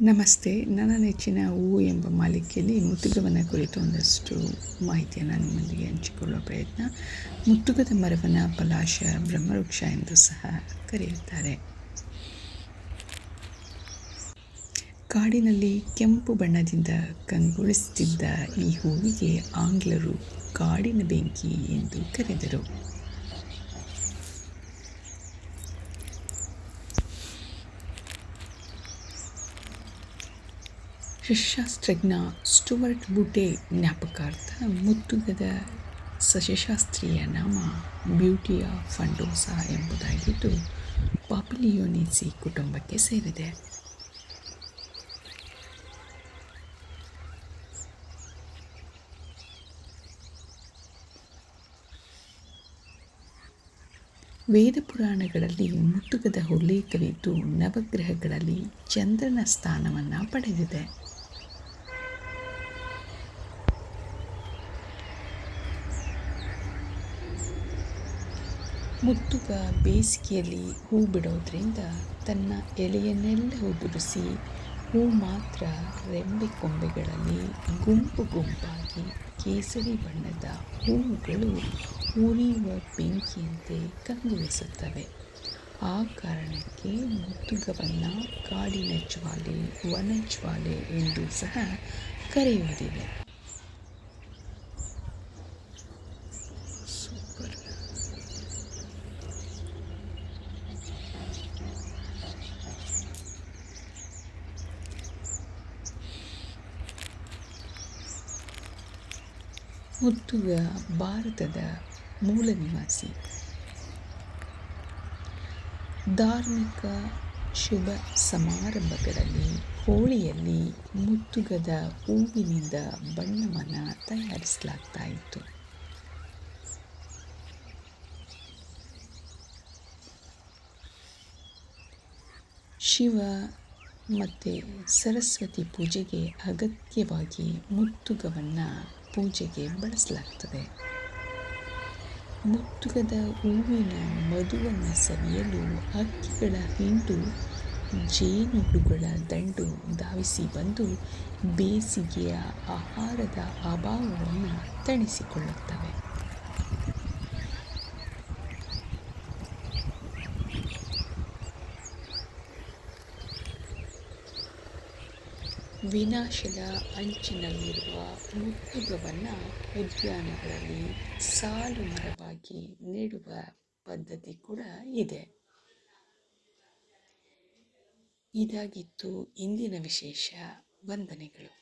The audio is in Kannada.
ನಮಸ್ತೆ, ನನ್ನ ನೆಚ್ಚಿನ ಹೂವು ಎಂಬ ಮಾಲಿಕೆಯಲ್ಲಿ ಮುತ್ತುಗವನ್ನು ಕುರಿತು ಒಂದಷ್ಟು ಮಾಹಿತಿಯನ್ನು ನಿಮ್ಮೊಂದಿಗೆ ಹಂಚಿಕೊಳ್ಳುವ ಪ್ರಯತ್ನ. ಮುತ್ತುಗದ ಮರವನ್ನು ಪಲಾಶ, ಬ್ರಹ್ಮವೃಕ್ಷ ಎಂದು ಸಹ ಕರೆಯುತ್ತಾರೆ. ಕಾಡಿನಲ್ಲಿ ಕೆಂಪು ಬಣ್ಣದಿಂದ ಕಂಗೊಳಿಸುತ್ತಿದ್ದ ಈ ಹೂವಿಗೆ ಆಂಗ್ಲರು ಕಾಡಿನ ಬೆಂಕಿ ಎಂದು ಕರೆದರು. ಸಸ್ಯಶಾಸ್ತ್ರಜ್ಞ ಸ್ಟುವರ್ಟ್ ಬುಟೆ ಜ್ಞಾಪಕಾರ್ಥ ಮುತ್ತುಗದ ಸಸ್ಯಶಾಸ್ತ್ರೀಯ ನಾಮ ಬ್ಯೂಟಿಯ ಫಂಡೋಸಾ ಎಂಬುದಾಗಿದ್ದು ಪಾಪಿಲಿಯೋನಿಸಿ ಕುಟುಂಬಕ್ಕೆ ಸೇರಿದೆ. ವೇದ ಪುರಾಣಗಳಲ್ಲಿ ಮುತ್ತುಗದ ಉಲ್ಲೇಖವಿದ್ದು ನವಗ್ರಹಗಳಲ್ಲಿ ಚಂದ್ರನ ಸ್ಥಾನವನ್ನು ಪಡೆದಿದೆ. ಮುತ್ತುಗ ಬೇಸಿಗೆಯಲ್ಲಿ ಹೂ ಬಿಡೋದ್ರಿಂದ ತನ್ನ ಎಲೆಯನ್ನೆಲ್ಲ ಉದುರಿಸಿ ಹೂ ಮಾತ್ರ ರೆಂಬೆ ಕೊಂಬೆಗಳಲ್ಲಿ ಗುಂಪು ಗುಂಪಾಗಿ ಕೇಸರಿ ಬಣ್ಣದ ಹೂವುಗಳು ಉರಿಯುವ ಬೆಂಕಿಯಂತೆ ಕಂಗೊಳಿಸುತ್ತವೆ ಆ ಕಾರಣಕ್ಕೆ ಮುತ್ತುಗವನ್ನು ಕಾಡಿನ ಜ್ವಾಲೆ ವನ ಜ್ವಾಲೆ ಎಂದು ಸಹ ಕರೆಯುವುದಿದೆ ಮುತ್ತುಗ ಭಾರತದ ಮೂಲ ನಿವಾಸಿ. ಧಾರ್ಮಿಕ ಶುಭ ಸಮಾರಂಭಗಳಲ್ಲಿ, ಹೋಳಿಯಲ್ಲಿ ಮುತ್ತುಗದ ಹೂವಿನಿಂದ ಬಣ್ಣವನ್ನು ತಯಾರಿಸಲಾಗ್ತಾ ಇತ್ತು ಶಿವ ಮತ್ತು ಸರಸ್ವತಿ ಪೂಜೆಗೆ ಅಗತ್ಯವಾಗಿ ಮುತ್ತುಗವನ್ನು ಪೂಜೆಗೆ ಬಳಸಲಾಗ್ತದೆ. ಮುತ್ತುಗದ ಹೂವಿನ ಮಧುವನ್ನು ಸವಿಯಲು ಹಕ್ಕಿಗಳ ಹಿಂಡು ಜೇನುಹುಳುಗಳ ದಂಡು ಧಾವಿಸಿ ಬಂದು ಬೇಸಿಗೆಯ ಆಹಾರದ ಅಭಾವವನ್ನು ತಣಿಸಿಕೊಳ್ಳುತ್ತವೆ ವಿನಾಶದ ಅಂಚಿನಲ್ಲಿರುವ ಮುತ್ತುಗವನ್ನು ಉದ್ಯಾನಗಳಲ್ಲಿ ಸಾಲು ಮರವಾಗಿ ನೆಡುವ ಪದ್ಧತಿ ಕೂಡ ಇದೆ. ಇದಾಗಿತ್ತು ಇಂದಿನ ವಿಶೇಷ ವಂದನೆಗಳು.